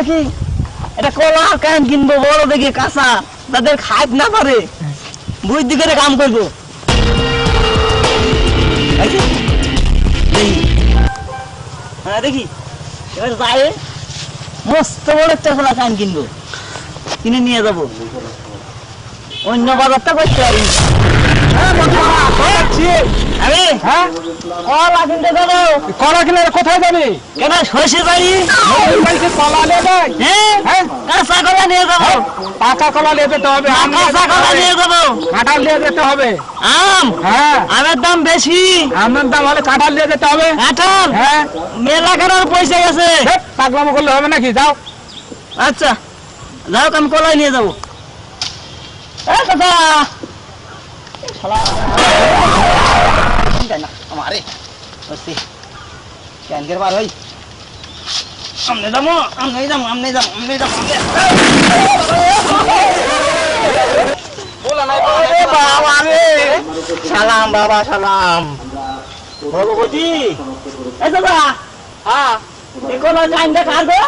দেখি, এটা কলা কেন কিনবো বড় দেখি, কাঁচা। তাদের খাইতে না পারে। বুদ্ধি করে কাম করব। হ্যাঁ দেখি। এবার যায় মস্ত বড় একটা কলা কান কিনবো। কিনে নিয়ে যাব। অন্য বাজারটা করতে পারি আমি হ্যাঁ? কলা কিনতে যাব কলা কিনে কোথায় যাবে? কেন সরষে বাড়ি? বাড়িতে কলা নেবে হ্যাঁ? হ্যাঁ? কাঁচা কলা নিয়ে যাব? পাকা কলা নিয়ে যেতে হবে কাঁচা কলা নিয়ে যাব। কাঁঠাল নিয়ে যেতে হবে। আম? হ্যাঁ। আমের দাম বেশি। আমের দাম হলে কাঁঠাল নিয়ে যেতে হবে। কাঁঠাল? হ্যাঁ। মেলা পয়সা গেছে। পাগলামো করলে হবে নাকি? যাও। আচ্ছা যাও আমি কলাই নিয়ে যাব। এ কাকা আমারে বসছি। ক্যানকের বার হই। আমনে যাব আমনে যাব আমনে যাব আমনে আরে বাবা রে। সালাম বাবা সালাম। ভগবতী এ দাদা হ্যাঁ। এ কোনো কাইন্দা কার গো।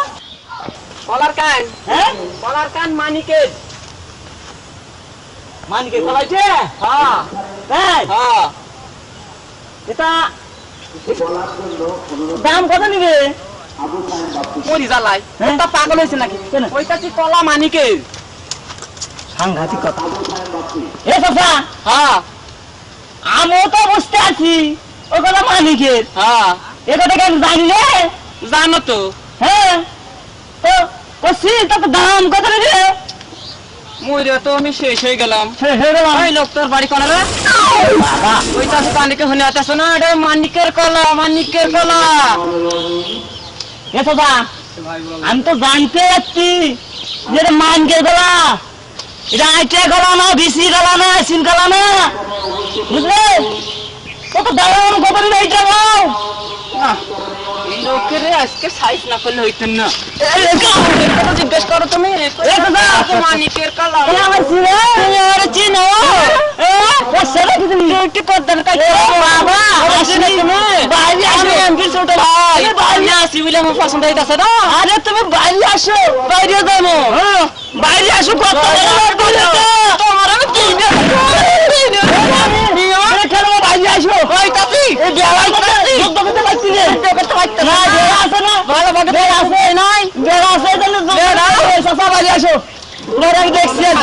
কলার কান? হ্যাঁ? কলার কান মানিকের। মানকে কলাইছে হ্যাঁ। তাই হ্যাঁ। এটা দাম কত নিবে? মরি জ্বালাই। হ্যাঁ? ওটা পাগল হয়েছে নাকি? ওইটা কি কলা মানিকের সাংঘাতিক কথা এ চাচা হ্যাঁ। আমিও তো বসতে আছি ও কথা মালিকের হ্যাঁ। এ কথা কেন জানি রে জানো তো। হ্যাঁ। তো বসছি কত দাম কত নিবে? তো আমি শেষ হয়ে গেলাম। ওই লোক তোর বাড়ি কোনা রে ওইটা তো কানিকে শুনে আতেছ না এটা মানিকের কলা মানিকের কলা। এ চাচা আমি তো জানতে যাচ্ছি যে এটা গলা এটা আইটে গলা না বিসি গলা না সিন গলা না বুঝলে? কত দাম কত এইটা লোকের আজকে সাইজ না করলে হইতেন না। জিজ্ঞেস করো তুমি। এ দাদা। মানিকের কলা। এই আমার চিনে আরে চিনো? এ ও সেটা কি তুমি একটু পদ্মার কাজ এ বাবা আসলে তুমি বাইরে আসো আমি এমপি ছোট ভাই এ বাইরে আমি আসি বলে আমার পছন্দ হইতাছে না আরে তুমি বাইরে আসো বাইরে যাব হ্যাঁ বাইরে আসো কত তোমার আমি কিনবে খেলো বাইরে আসো ওই তাতি এই বেড়া যুদ্ধ করতে পারছি রে করতে পারতে না বেড়া আছে না ভালো ভাবে বেড়া আছে নাই বেড়া আছে তাহলে বেড়া সসা বাইরে আসো বেড়া আমি দেখছি আজকে হ্যাঁ বাবা বেটা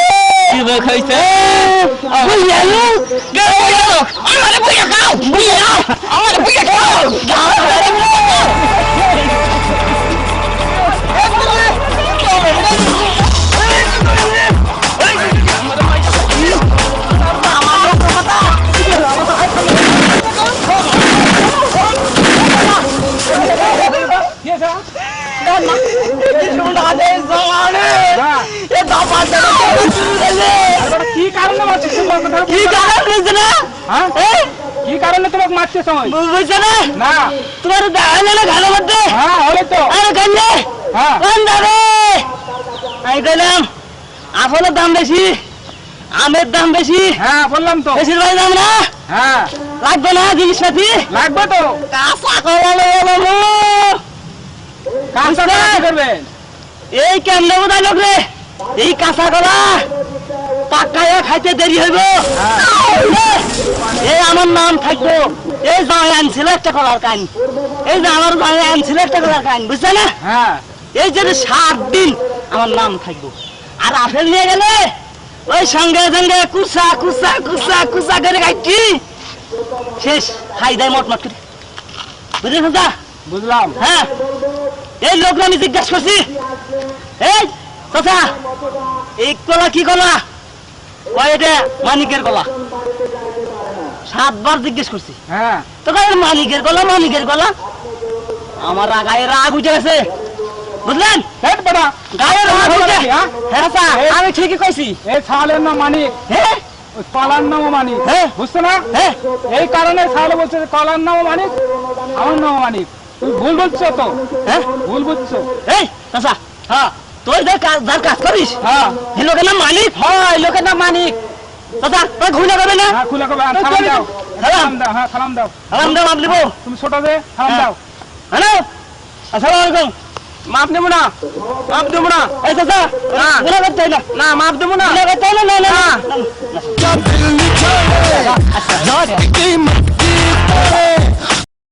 যুবক হইছে বুঝলো গেলো আমারে বুঝে খাও বুঝে খাও আমারে বুঝে খাও কি হ্যাঁ? এই, কি কারণে তোমাকে মারছে সময়? বুঝছে না? না। তোমার দাঁড়ালে না ঘাড়ের মধ্যে হ্যাঁ হলে তো। আরে কান্দে হ্যাঁ। কান্দাবে আমি কইলাম আপেলের দাম বেশি। আমের দাম বেশি। হ্যাঁ বললাম তো। বেশিরভাগ দাম না? হ্যাঁ। লাগবে না জিনিসপাতি? লাগবে তো। কাঁচা কলা লয়ে এলো কাজটা কি করবেন এই কেমনে বোধহয় লোক রে? এই কাঁচা কলা। পাকায় খাইতে দেরি হইব? এই আমার নাম থাকব। এই জামাই আনছিল একটা কলার কান। এই যে আমার জামাই আনছিল একটা কলার কান বুঝছে না? হ্যাঁ। এই যে সাত দিন আমার নাম থাকব। আর আপেল নিয়ে গেলে ওই সঙ্গে সঙ্গে কুসা কুসা কুসা কুসা করে খাইছি শেষ খাই দেয় মট মট করে। বুঝলি দাদা বুঝলাম। হ্যাঁ। এই লোক আমি জিজ্ঞাসা করছি। এই চাচা এই কলা কি কলা? এটা? মানিকের কলা সাতবার জিজ্ঞেস করছি। হ্যাঁ। তো মানিকের কলা মানিকের কলা আমার গায়ে রাগ উঠে গেছে। বুঝলেন? গায়ে রাগ উঠে হ্যাঁ? আমি ঠিকই কইছি। নাম মানিক। হ্যাঁ কলার নামও মানিক। হ্যাঁ। বুঝছ না? হ্যাঁ এই কারণে ছাগল বলছে কলার নামও মানিক আমার নামও মানিক। তুই ভুল বলছো তো? হ্যাঁ ভুল বুঝছ? এই চাচা হ্যাঁ। তোর যার কাজ করিস হ্যাঁ। এই লোকের নাম মানিক? হ্যাঁ এই লোকের নাম মানিক। দাদা তুই ঘুরে যাবে না? হ্যাঁ খুলে কবে? সালাম দাও। সালাম। হ্যাঁ সালাম দাও। সালাম হ্যাঁ। না মাপ দেবো না। এই দাদা না। করতে না না মাপ দেবো না। গুলো করতে না না আচ্ছা। আচ্ছা।